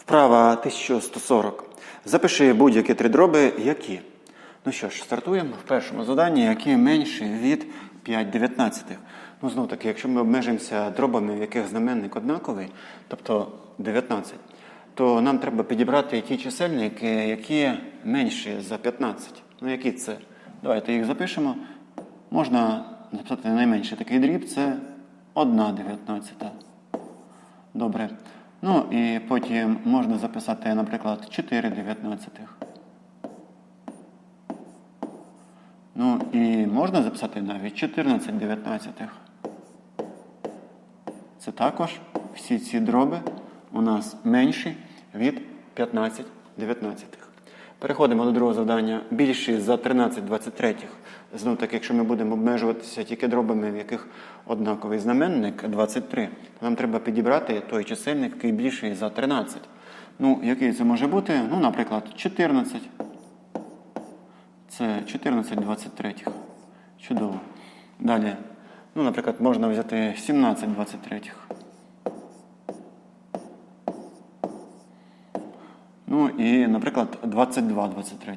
Вправа 1140. Запиши будь-які три дроби, які. Ну що ж, стартуємо в першому заданні, які менші від 5 дев'ятнадцятих. Ну, знову таки, якщо ми обмежимося дробами, в яких знаменник однаковий, тобто 19, то нам треба підібрати ті чисельники, які менші за 15. Ну, які це? Давайте їх запишемо. Можна записати найменший такий дріб це 1 дев'ятнадцята. Добре. Ну і потім можна записати, наприклад, 4 дев'ятнадцятих. Ну і можна записати навіть 14 дев'ятнадцятих. Це також всі ці дроби у нас менші від 15 дев'ятнадцятих. Переходимо до другого завдання. Більші за 13 23. Знов таки, якщо ми будемо обмежуватися тільки дробами, в яких однаковий знаменник 23, то нам треба підібрати той чисельник, який більший за 13. Ну, який це може бути? Ну, наприклад, 14. Це 14 23. Чудово. Далі. Ну, наприклад, можна взяти 17 23. Ну і, наприклад, 22 23.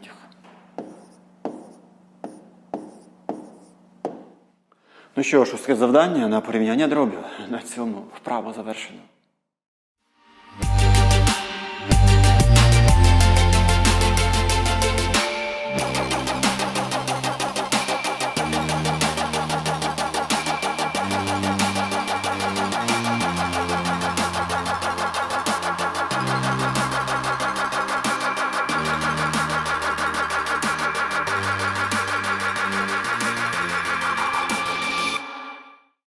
Ну що ж, усе завдання на порівняння дробів. На цьому вправо завершено.